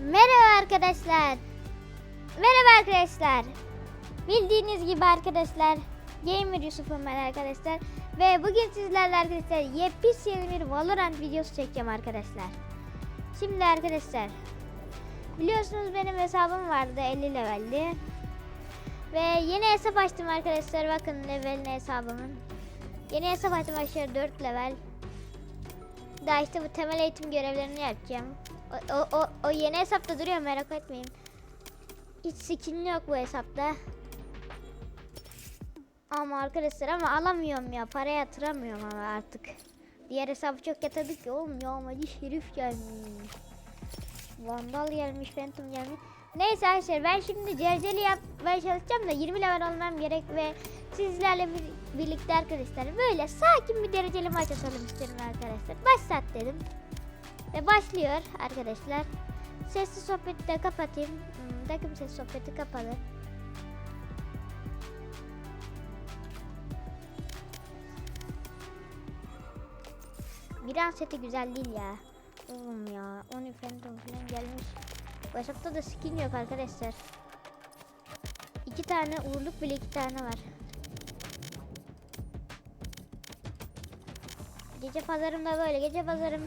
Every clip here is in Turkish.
Merhaba arkadaşlar. Merhaba arkadaşlar. Bildiğiniz gibi arkadaşlar Gamer Yusuf'um ben arkadaşlar. Ve bugün sizlerle arkadaşlar yepyeni bir Valorant videosu çekeceğim arkadaşlar. Şimdi arkadaşlar biliyorsunuz benim hesabım vardı 50 leveldi. Ve yeni hesap açtım arkadaşlar bakın levelini hesabımın. Yeni hesap açtım arkadaşlar 4 level. Daha işte bu temel eğitim görevlerini yapacağım. O, o, o, yeni hesapta duruyor merak etmeyin. Hiç skin yok bu hesapta. Ama arkadaşlar ama alamıyorum ya. Para yatıramıyorum ama artık. Diğer hesabı çok yatırdık ki oğlum ya amacı şerif gelmiş. Vandal gelmiş, Phantom gelmiş. Neyse arkadaşlar ben şimdi cerceli yapmaya çalışacağım da 20 level olmam gerek ve sizlerle bir- birlikte arkadaşlar böyle sakin bir dereceli maç atalım isterim arkadaşlar. Başlat dedim. Ve başlıyor arkadaşlar. Sesli sohbeti de kapatayım. Hmm, takım ses sohbeti kapalı. Miran seti güzel değil ya. Oğlum ya. Onu Phantom falan gelmiş. Bu hesapta da skin yok arkadaşlar. İki tane uğurluk bile iki tane var. Gece pazarımda böyle. Gece pazarım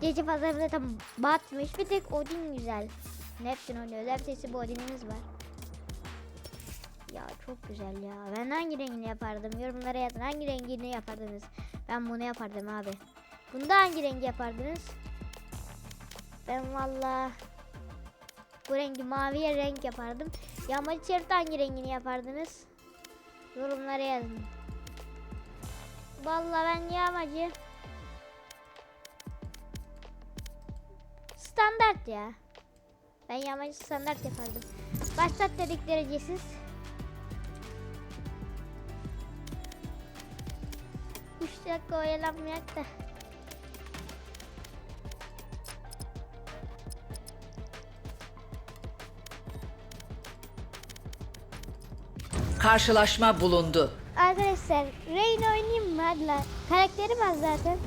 Gece pazarında tam batmış. Bir tek Odin güzel. Neptün oynuyor. Özel sesi bu Odin'imiz var. Ya çok güzel ya. Ben hangi rengini yapardım? Yorumlara yazın. Hangi rengini yapardınız? Ben bunu yapardım abi. Bunda hangi rengi yapardınız? Ben valla bu rengi maviye renk yapardım. Yağmacı çarıkta hangi rengini yapardınız? Yorumlara yazın. Valla ben yağmacı standart ya. Ben yağmacı standart yapardım. Başlat dedik derecesiz. 3 dakika oyalanmayak da. Karşılaşma bulundu. Arkadaşlar Rain oynayayım mı? Hadi lan. Karakterim az zaten.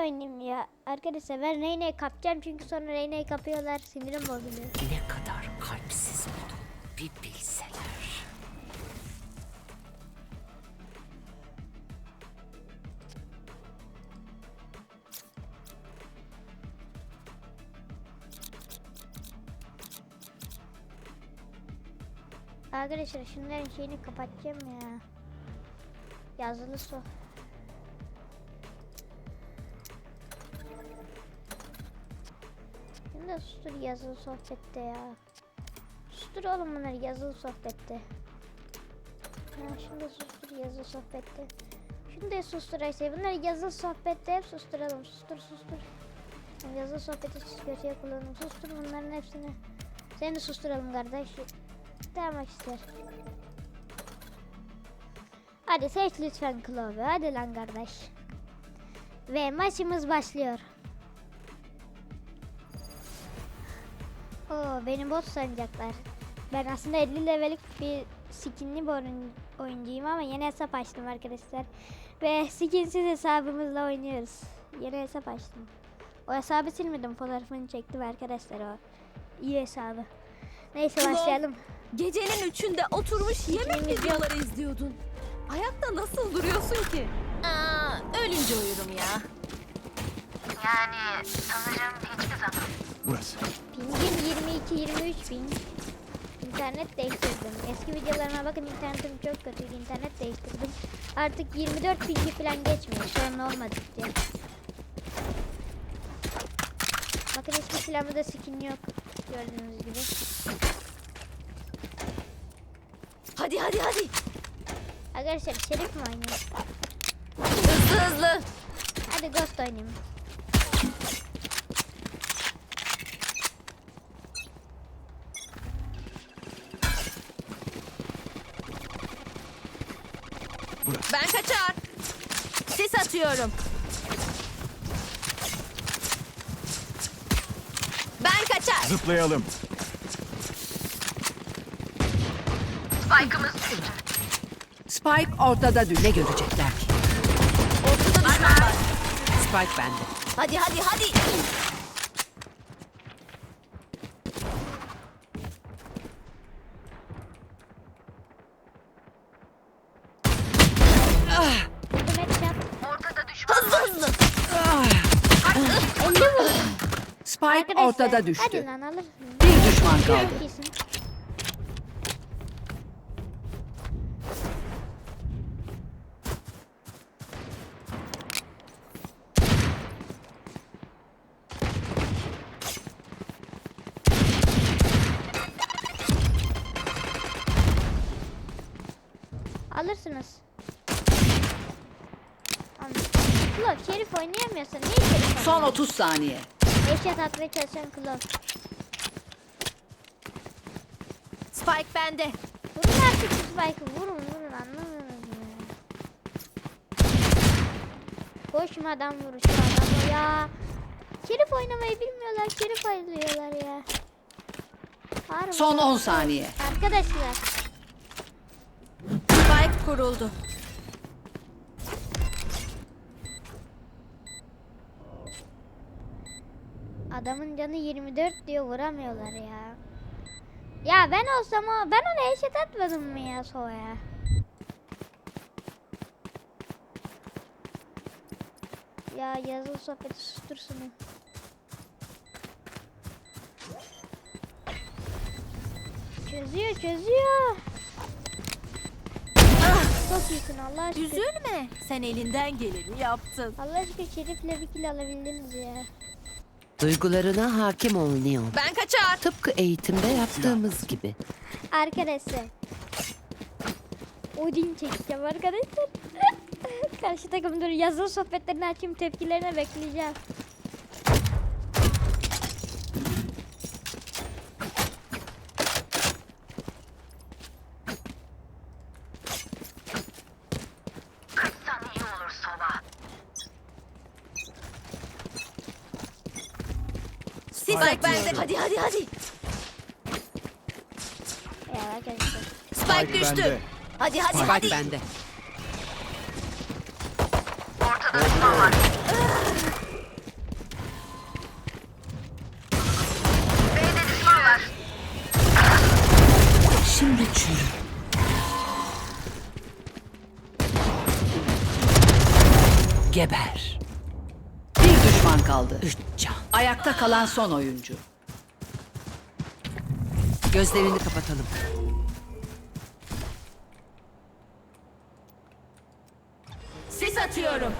Oynayayım ya. Arkadaşlar ben Rain'i kapacağım çünkü sonra Rain'i kapıyorlar. Sinirim bozuluyor. Ne kadar kalpsiz olduğunu bir bilseler. Arkadaşlar şunların şeyini kapatacağım ya. Yazılı so. Şunu da sustur yazılı sohbette ya. Sustur oğlum bunları yazılı sohbette. Ha, şunu da sustur yazılı sohbette. Şunu da sustur Ayşe. Bunları yazılı sohbette hep susturalım. Sustur sustur. Yazılı sohbeti sus kötüye kullanalım. Sustur bunların hepsini. Seni de susturalım kardeş. Tamam ister. Hadi seç lütfen Clove. Hadi lan kardeş. Ve maçımız başlıyor. Oo, beni bot sanacaklar. Ben aslında 50 levellik bir skinli bir oyun- oyuncuyum ama yeni hesap açtım arkadaşlar. Ve skinsiz hesabımızla oynuyoruz. Yeni hesap açtım. O hesabı silmedim. Fotoğrafını çektim arkadaşlar o. İyi hesabı. Neyse başlayalım. Gecenin üçünde oturmuş yemek videoları izliyordun. Ayakta nasıl duruyorsun ki? Aa, ölünce uyurum ya. Burası. Pingim 22-23 bin. İnternet değiştirdim. Eski videolarıma bakın internetim çok kötüydü. İnternet değiştirdim. Artık 24 pingi falan geçmiyor. Sorun olmadı diye. Bakın hiçbir silahımda skin yok. Gördüğünüz gibi. Hadi hadi hadi. Arkadaşlar şerif mi oynuyor? Hızlı hızlı. Hadi Ghost oynayayım. Atıyorum. Ben kaçar. Zıplayalım. Spike ortada dü- ne görecekler ki? Ortada düşman var. Spike bende. Hadi hadi hadi. Vurdum headshot. Hızlı hızlı. 50 vurdum. Spike Arkadaşlar, ortada Hadi düştü. lan alırsın. Bir düşman kaldı. Alırsınız. Anladım. Ulan Şerif oynayamıyorsun. Niye Şerif Son oynamıyorsun? 30 saniye. Eşyat atmaya çalışan Klov. Spike bende. Vurun artık şu Spike'ı. Vurun vurun anlamıyorum ya. Koşmadan vur şu adamı ya. Şerif oynamayı bilmiyorlar. Şerif oynuyorlar ya. Harbi. Son 10 saniye. Arkadaşlar. Spike kuruldu. Adamın canı 24 diyor vuramıyorlar ya. Ya ben olsam o ben ona eşit atmadım mı ya Sova'ya? Ya yazılı sohbeti sustursun. Çözüyor çözüyor. Çok iyisin Allah aşkına. Üzülme. Sen elinden geleni yaptın. Allah aşkına Şerif'le bir kill alabildiniz ya. Duygularına hakim ol Neon. Ben kaçar. Tıpkı eğitimde yaptığımız gibi. Arkadaşlar. Odin çekeceğim arkadaşlar. Karşı takım dur yazılı sohbetlerini açayım tepkilerini bekleyeceğim. Spike bende. Hadi hadi hadi. Ya arkadaşlar. Spike düştü. Hadi hadi hadi. Spike bende. Şimdi çürü. Geber. Bir düşman kaldı. Üç can. Ayakta kalan son oyuncu. Gözlerini kapatalım. Sis atıyorum.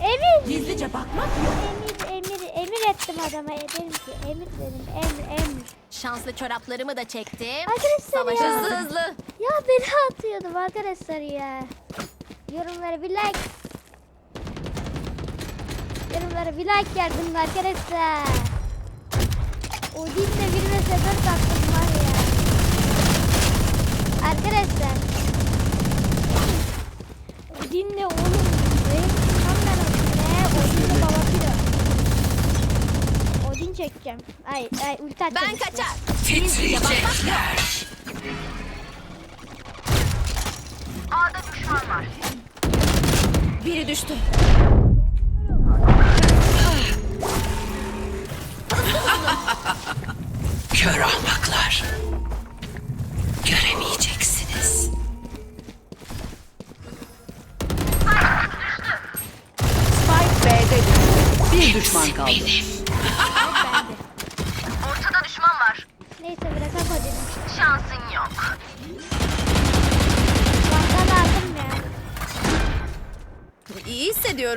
Emir! Gizlice bakmak yok. Emir, emir, emir ettim adama. Dedim ki emir dedim. Emir, emir. Şanslı çoraplarımı da çektim. Arkadaşlar Savaş ya. hızlı hızlı. Ya beni atıyordum arkadaşlar ya. Yorumlara bir like. Yorumlara bir like yardım arkadaşlar. Odin'de bir ve sefer taktım var ya. Arkadaşlar. Odin'le oğlum. Benim tam ben Odin'le. Odin'le baba piro. Odin çekeceğim. Ay ay ulti atacağım. Ben kaçar. Titriyecekler. Biri düştü.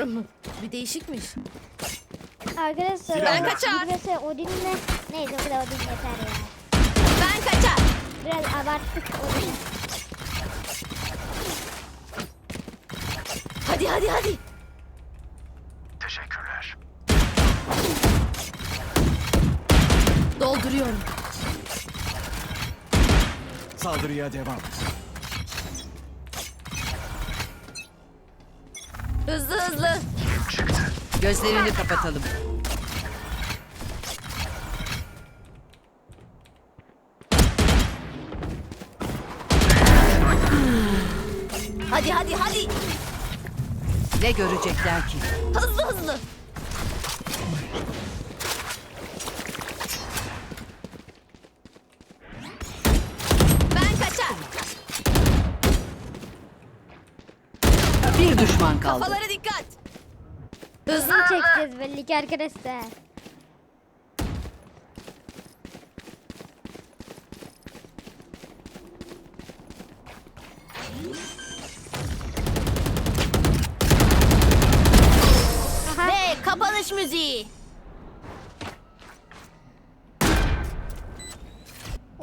Hissediyorum. Bir değişikmiş. Arkadaşlar Ben kaçar. Mesela Odin'le neyse bu da Odin yeter ya. Ben kaçar. Biraz abarttık Odin'i. Hadi hadi hadi. Teşekkürler. Dolduruyorum. Saldırıya devam. Hızlı hızlı. Gözlerini kapatalım. Hadi hadi hadi. Ne görecekler ki? Hızlı hızlı. Ben kaçar. Bir düşman kaldı. Kafalara dikkat. Hızlı çekeceğiz belli ki arkadaşlar. Ve kapanış müziği.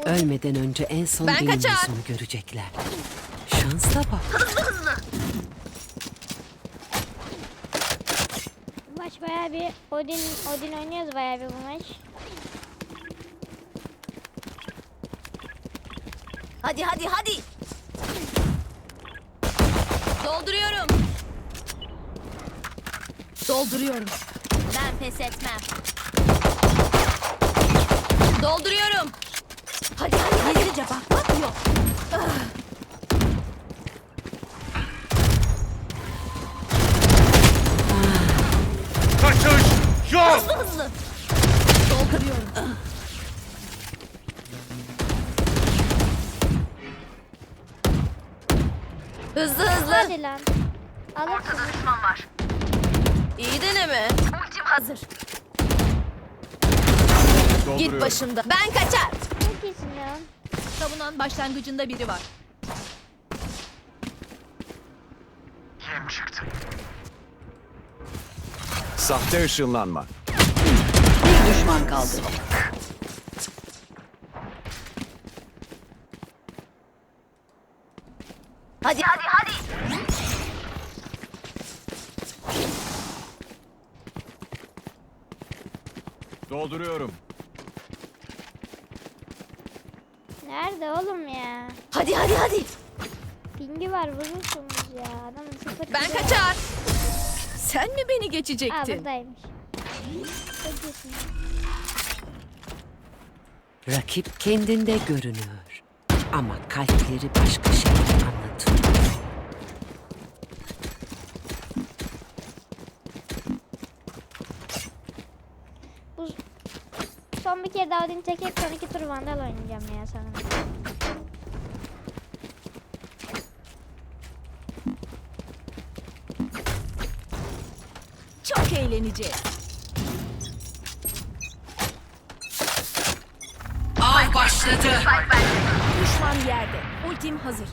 Ölmeden önce en son Ben benim kaçar. yüzümü görecekler. Şansla bak. Maç bayağı bir Odin Odin oynuyoruz bayağı bir bu maç. Hadi hadi hadi. Dolduruyorum. Dolduruyorum. Ben pes etmem. Dolduruyorum. Hadi hadi gizlice bakmak yok. Başımda. Ben kaçar. Çok iyisin lan. Savunan başlangıcında biri var. Yem çıktı. Sahte ışınlanma. Bir düşman kaldı. Hadi hadi hadi. Dolduruyorum. Nerede oğlum ya? Hadi hadi hadi. Pingi var vurursunuz ya. Adam sıfır Ben kaçar. Sen mi beni Aa geçecektin? buradaymış. Çok iyisin. Rakip kendinde görünüyor. Ama kalpleri başka şeyler anlatıyor. Bu son bir kere daha Odin çekip son iki tur Vandal oynayacağım ya sanırım. Eğleneceğiz. Av başladı. Düşman yerde. Ultim hazır.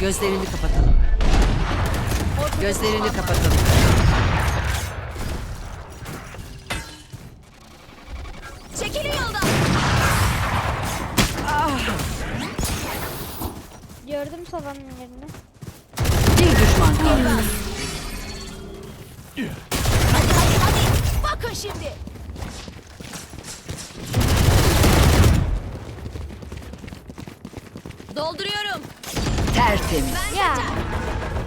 Gözlerini kapatalım. Gözlerini kapatalım. Çekilin yoldan. Gördüm sobanın yerini. Bir düşman kaldı. Hadi hadi hadi. Bakın şimdi. Dolduruyorum. Tertemiz. Ya.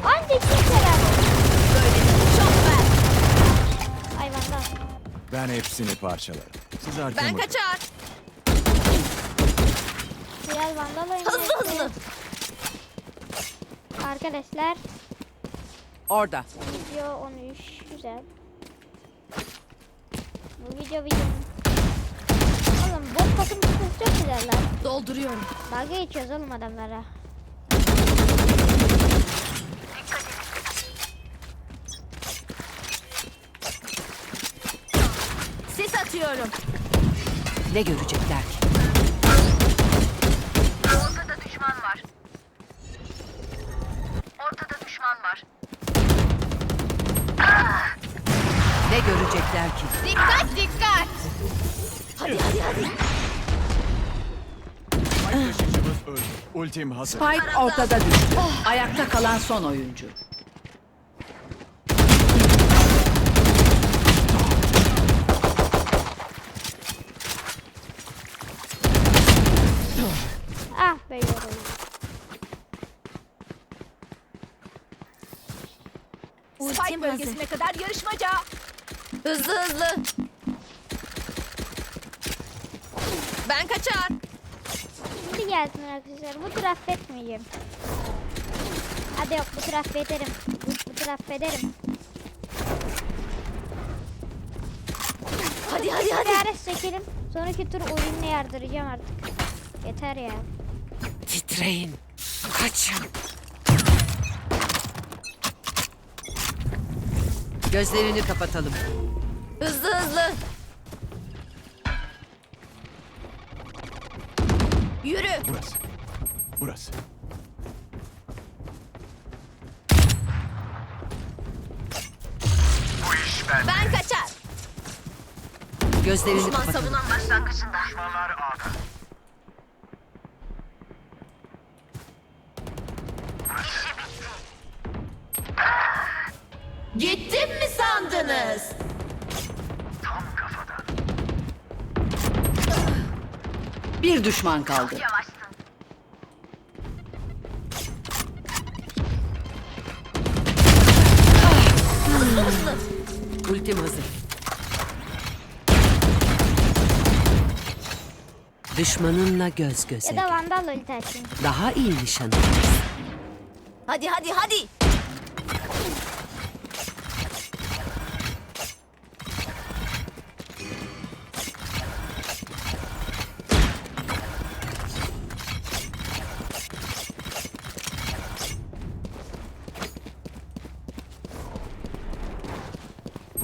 Anca kimseler. Çok ver. Ay Vandal. Ben hepsini parçalarım. Siz Ben arkamı. kaçar. Biraz Vandal oynayacağız. Hızlı hızlı. Arkadaşlar Orada. video 13 güzel. Bu video videonun. Oğlum bot takım çıkması çok güzel lan. Dolduruyorum. Dalga geçiyoruz oğlum adamlara. Sis atıyorum. Ne görecekler ki? Ne görecekler ki? Dikkat dikkat. Hadi hadi hadi. Spike taşıyıcımız öldü. Ultim hazır. Spike ortada düştü. Ayakta kalan son oyuncu. Ah be yoruldum. Spike bölgesine kadar yarışmaca. Hızlı hızlı. Ben kaçar. Şimdi gelsin arkadaşlar. Bu tur affetmeyeceğim. Hadi yok bu tur affederim. Bu, bu tur affederim. Hadi hadi hadi. Ara çekelim. Sonraki tur oyunla yardıracağım artık. Yeter ya. Titreyin. Kaçın. Gözlerini kapatalım. Hızlı hızlı. Yürü. Burası. Burası. Ben kaçar. Gözlerini Düşman kapatalım. savunan başlangıcında. Düşmanlar A'da. Gittim mi sandınız? Tam kafadan. Bir düşman kaldı. Yavaşsın. Ultim hazır. Düşmanınla göz göze. Ya da Vandal ulti açayım. Daha iyi nişan al. Hadi hadi hadi.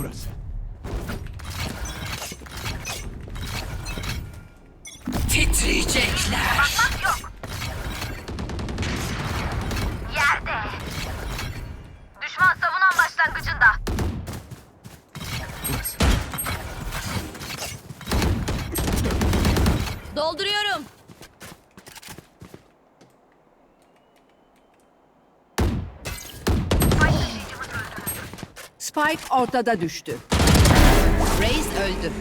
Burası. Titriyecekler. Spike ortada düştü. Reis öldü.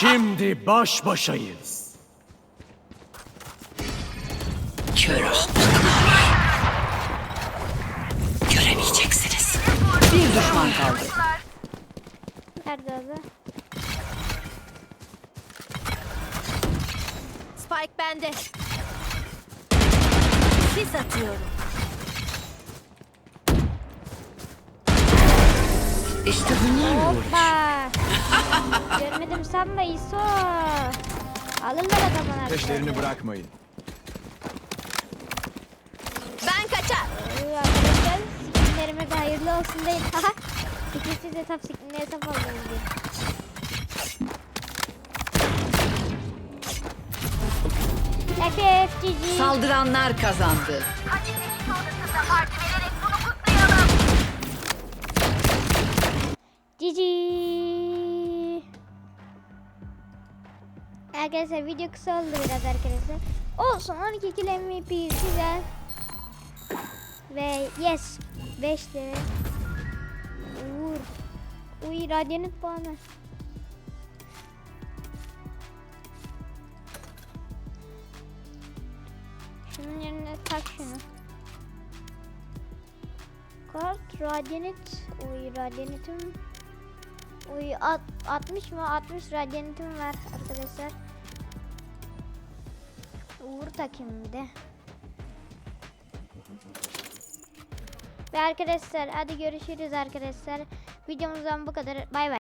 Şimdi baş başayız. Kör olduk. Göremeyeceksiniz. Bir düşman kaldı. Nerede adı? Spike bende. Sis atıyorum. İşte bunlarla uğraş. Hoppa. Görmedim sanma İso. Alırlar adamın. Peşlerini bırakmayın. Ben kaçar. Ee, Arkadaşlar skinlerime de hayırlı olsun değil. Haha. Fikirsiz hesap skinli hesap aldım diye. FFGG. Saldıranlar kazandı. GG. Arkadaşlar video kısa oldu biraz arkadaşlar. Olsun 12 kill MVP güzel. Ve yes 5 lira. Uğur. Uy radyanit puanı. Şunun yerine tak şunu. Kart radyanit. Uy radyanitim. Uy at, 60 mı? 60 radyanitim var arkadaşlar. Uğur takayım bir. Ve arkadaşlar hadi görüşürüz arkadaşlar. Videomuzdan bu kadar. Bay bay.